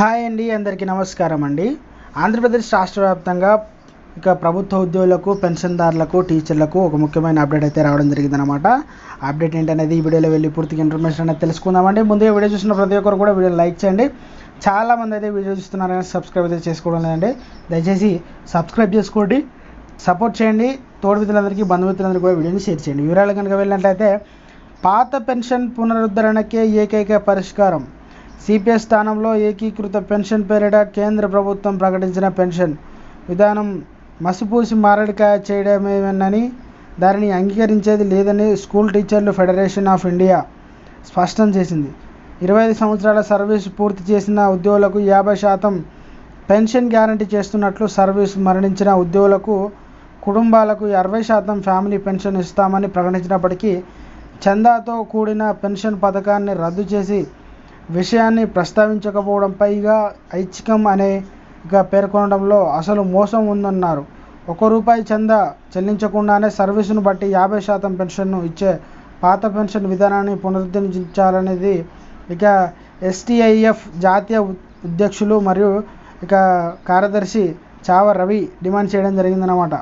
Hi అండి అందరికీ నమస్కారం అండి. ఆంధ్రప్రదేశ్ రాష్ట్ర వ్యాప్తంగా ఇక ప్రభుత్వ ఉద్యోగులకు పెన్షన్దారులకు టీచర్లకు ఒక ముఖ్యమైన అప్డేట్ అయితే రావడం జరిగిందనమాట అప్డేట్ ఏంటనేది ఈ వీడియోలో వెళ్ళి పూర్తిగా ఇన్ఫర్మేషన్ అనేది తెలుసుకుందామండి. ముందుగా వీడియో చూసిన ప్రతి ఒక్కరు కూడా వీడియో లైక్ చేయండి. చాలామంది అయితే వీడియో చూస్తున్నారు కానీ సబ్స్క్రైబ్ అయితే చేసుకోవడం లేదండి. దయచేసి సబ్స్క్రైబ్ చేసుకోండి సపోర్ట్ చేయండి. తోడు మిత్రులందరికీ బంధుమిత్రులందరికీ కూడా వీడియోని షేర్ చేయండి. వివరాలు కనుక వెళ్ళినట్లయితే పాత పెన్షన్ పునరుద్ధరణకే ఏకైక పరిష్కారం సిపిఎస్ స్థానంలో ఏకీకృత పెన్షన్ పేరిట కేంద్ర ప్రభుత్వం ప్రకటించిన పెన్షన్. విధానం మసిపూసి మారడికాయ చేయడమేనని దానిని అంగీకరించేది లేదని స్కూల్ టీచర్లు ఫెడరేషన్ ఆఫ్ ఇండియా స్పష్టం చేసింది. ఇరవై ఐదు సంవత్సరాల సర్వీస్ పూర్తి చేసిన ఉద్యోగులకు యాభై శాతం పెన్షన్ గ్యారంటీ చేస్తున్నట్లు సర్వీస్ మరణించిన ఉద్యోగులకు కుటుంబాలకు అరవై శాతం ఫ్యామిలీ పెన్షన్ ఇస్తామని ప్రకటించినప్పటికీ చందాతో కూడిన పెన్షన్ పథకాన్ని రద్దు చేసి విషయాన్ని ప్రస్తావించకపోవడంపైగా ఐచ్ఛికం అనే ఇక పేర్కొనడంలో అసలు మోసం ఉందన్నారు. ఒక రూపాయి చందా చెల్లించకుండానే సర్వీసును బట్టి యాభై శాతం పెన్షన్ను ఇచ్చే పాత పెన్షన్ విధానాన్ని పునరుద్ధరించాలనేది ఇక ఎస్టీఐఎఫ్ జాతీయ అధ్యక్షులు మరియు ఇక కార్యదర్శి చావ రవి డిమాండ్ చేయడం జరిగిందన్నమాట.